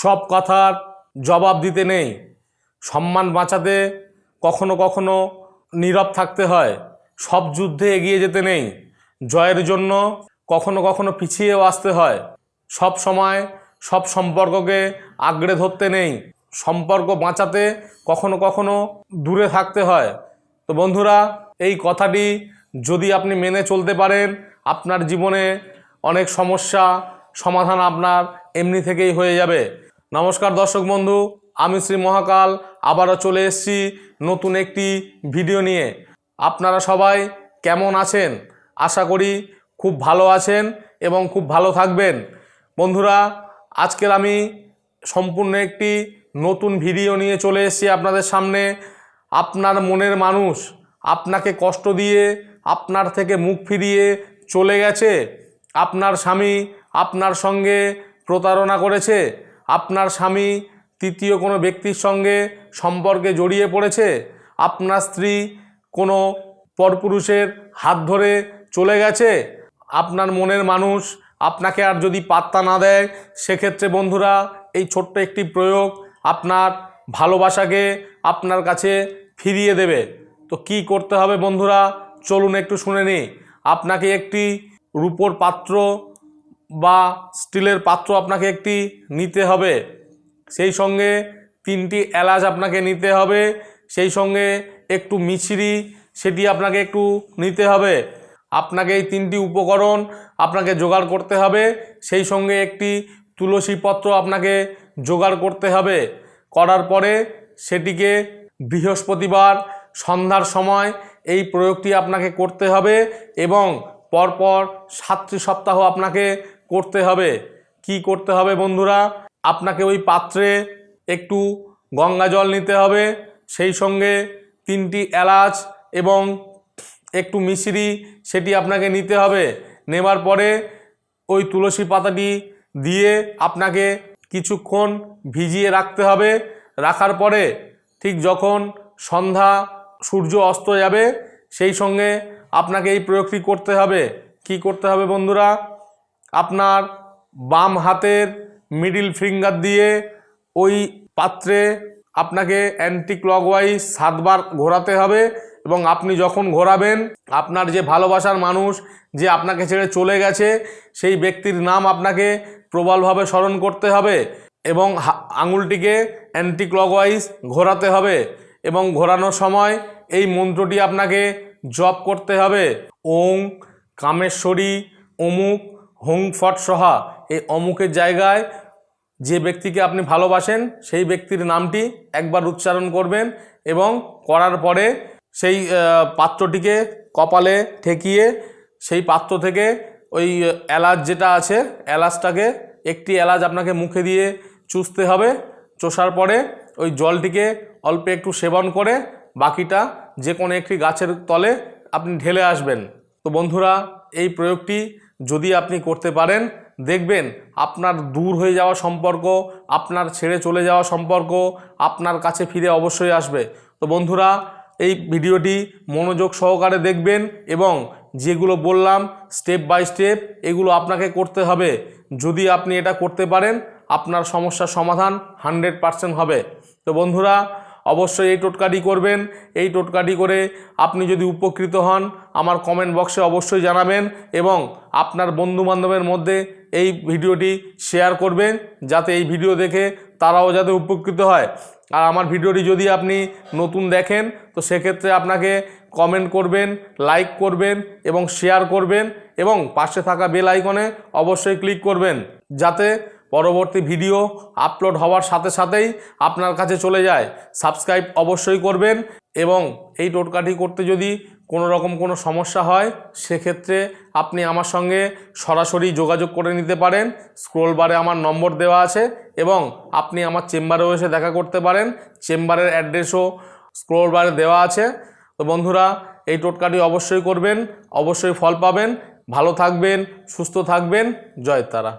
সব কথার জবাব দিতে নেই। সম্মান বাঁচাতে কখনো কখনো নীরব থাকতে হয়। সব যুদ্ধে এগিয়ে যেতে নেই। জয়ের জন্য কখনো কখনো পিছিয়েও আসতে হয়। সব সময় সব সম্পর্ককে আঁকড়ে ধরতে নেই। সম্পর্ক বাঁচাতে কখনো কখনো দূরে থাকতে হয়। তো বন্ধুরা, এই কথাটি যদি আপনি মেনে চলতে পারেন, আপনার জীবনে অনেক সমস্যা, সমাধান আপনার এমনি থেকেই হয়ে যাবে। নমস্কার দর্শক বন্ধু, আমি শ্রী মহাকাল, আবারও চলে এসেছি নতুন একটি ভিডিও নিয়ে। আপনারা সবাই কেমন আছেন? আশা করি খুব ভালো আছেন এবং খুব ভালো থাকবেন। বন্ধুরা, আজকের আমি সম্পূর্ণ একটি নতুন ভিডিও নিয়ে চলে এসেছি আপনাদের সামনে। আপনার মনের মানুষ আপনাকে কষ্ট দিয়ে, আপনার থেকে মুখ ফিরিয়ে চলে গেছে। আপনার স্বামী আপনার সঙ্গে প্রতারণা করেছে। আপনার স্বামী তৃতীয় কোনো ব্যক্তির সঙ্গে সম্পর্কে জড়িয়ে পড়েছে? আপনার স্ত্রী কোনো পরপুরুষের হাত ধরে চলে গেছে? আপনার মনের মানুষ আপনাকে আর যদি পাত্তা না দেয়, সেক্ষেত্রে বন্ধুরা, এই ছোট্ট একটি প্রয়োগ আপনার ভালোবাসাকে আপনার কাছে ফিরিয়ে দেবে। তো কি করতে হবে বন্ধুরা? চলুন একটু শুনে নিই। আপনাকে একটি রূপোর পাত্র বা স্টিলের পাত্র আপনাকে একটি নিতে হবে। সেই সঙ্গে তিনটি এলাচ আপনাকে নিতে হবে। সেই সঙ্গে একটু মিছরি, সেটি আপনাকে একটু নিতে হবে। আপনাকে এই তিনটি উপকরণ আপনাকে জোগাড় করতে হবে। সেই সঙ্গে একটি তুলসী পত্র আপনাকে জোগাড় করতে হবে। করার পরে সেটিকে বৃহস্পতিবার সন্ধ্যার সময় এই প্রয়োগটি আপনাকে করতে হবে এবং পরপর সাতটি সপ্তাহ আপনাকে করতে হবে। কি করতে হবে বন্ধুরা? আপনাকে ওই পাত্রে একটু গঙ্গা জল নিতে হবে। সেই সঙ্গে তিনটি এলাচ এবং একটু মিশ্রি সেটি আপনাকে নিতে হবে। নেবার পরে ওই তুলসী পাতাটি দিয়ে আপনাকে কিছুক্ষণ ভিজিয়ে রাখতে হবে। রাখার পরে ঠিক যখন সন্ধ্যা, সূর্য অস্ত যাবে, সেই সঙ্গে আপনাকে এই প্রয়োগটি করতে হবে। কি করতে হবে বন্ধুরা? আপনার বাম হাতের মিডিল ফিঙ্গার দিয়ে ওই পাত্রে আপনাকে অ্যান্টি ক্লকওয়াইজ সাতবার ঘোরাতে হবে এবং আপনি যখন ঘোরাবেন, আপনার যে ভালোবাসার মানুষ যে আপনাকে ছেড়ে চলে গেছে, সেই ব্যক্তির নাম আপনাকে প্রবলভাবে স্মরণ করতে হবে এবং আঙুলটিকে অ্যান্টি ক্লকওয়াইজ ঘোরাতে হবে এবং ঘোরানোর সময় এই মন্ত্রটি আপনাকে জপ করতে হবে। ওং কামেশ্বরী অমুক হুং ফট সহা এই অমুকের জায়গায় যে ব্যক্তিকে আপনি ভালোবাসেন, সেই ব্যক্তির নামটি একবার উচ্চারণ করবেন এবং করার পরে সেই পাত্রটিকে কপালে ঠেকিয়ে সেই পাত্র থেকে ওই এলাচ যেটা আছে, এলাচটাকে একটি এলাচ আপনাকে মুখে দিয়ে চুষতে হবে। চষার পরে ওই জলটিকে অল্প একটু সেবন করে বাকিটা যে কোনো একটি গাছের তলে আপনি ঢেলে আসবেন। তো বন্ধুরা, এই প্রয়োগটি যদি আপনি করতে পারেন, দেখবেন আপনার দূর হয়ে যাওয়া সম্পর্ক, আপনার ছেড়ে চলে যাওয়া সম্পর্ক আপনার কাছে ফিরে অবশ্যই আসবে। তো বন্ধুরা, এই ভিডিওটি মনোযোগ সহকারে দেখবেন এবং যেগুলো বললাম স্টেপ বাই স্টেপ এগুলো আপনাকে করতে হবে। যদি আপনি এটা করতে পারেন, আপনার সমস্যার সমাধান হান্ড্রেড পারসেন্ট হবে। তো বন্ধুরা অবশ্যই এই টোটকাটি করবেন। এই টোটকাটি করে আপনি যদি উপকৃত হন, আমার কমেন্ট বক্সে অবশ্যই জানাবেন এবং আপনার বন্ধুবান্ধবের মধ্যে এই ভিডিওটি শেয়ার করবেন, যাতে এই ভিডিও দেখে তারাও যাতে উপকৃত হয়। আর আমার ভিডিওটি যদি আপনি নতুন দেখেন, তো সেক্ষেত্রে আপনাকে কমেন্ট করবেন লাইক করবেন এবং শেয়ার করবেন এবং পাশে থাকা বেল আইকনে অবশ্যই ক্লিক করবেন, যাতে পরবর্তী ভিডিও আপলোড হওয়ার সাথে সাথেই আপনার কাছে চলে যায়। সাবস্ক্রাইব অবশ্যই করবেন এবং এই টোটকাটি করতে যদি কোনো রকম কোনো সমস্যা হয়, সেক্ষেত্রে আপনি আমার সঙ্গে সরাসরি যোগাযোগ করে নিতে পারেন। স্ক্রোল বারে আমার নম্বর দেওয়া আছে এবং আপনি আমার চেম্বারেও এসে দেখা করতে পারেন। চেম্বারের অ্যাড্রেসও স্ক্রোল বারে দেওয়া আছে। তো বন্ধুরা, এই টোটকাটি অবশ্যই করবেন, অবশ্যই ফল পাবেন। ভালো থাকবেন, সুস্থ থাকবেন। জয় তারা।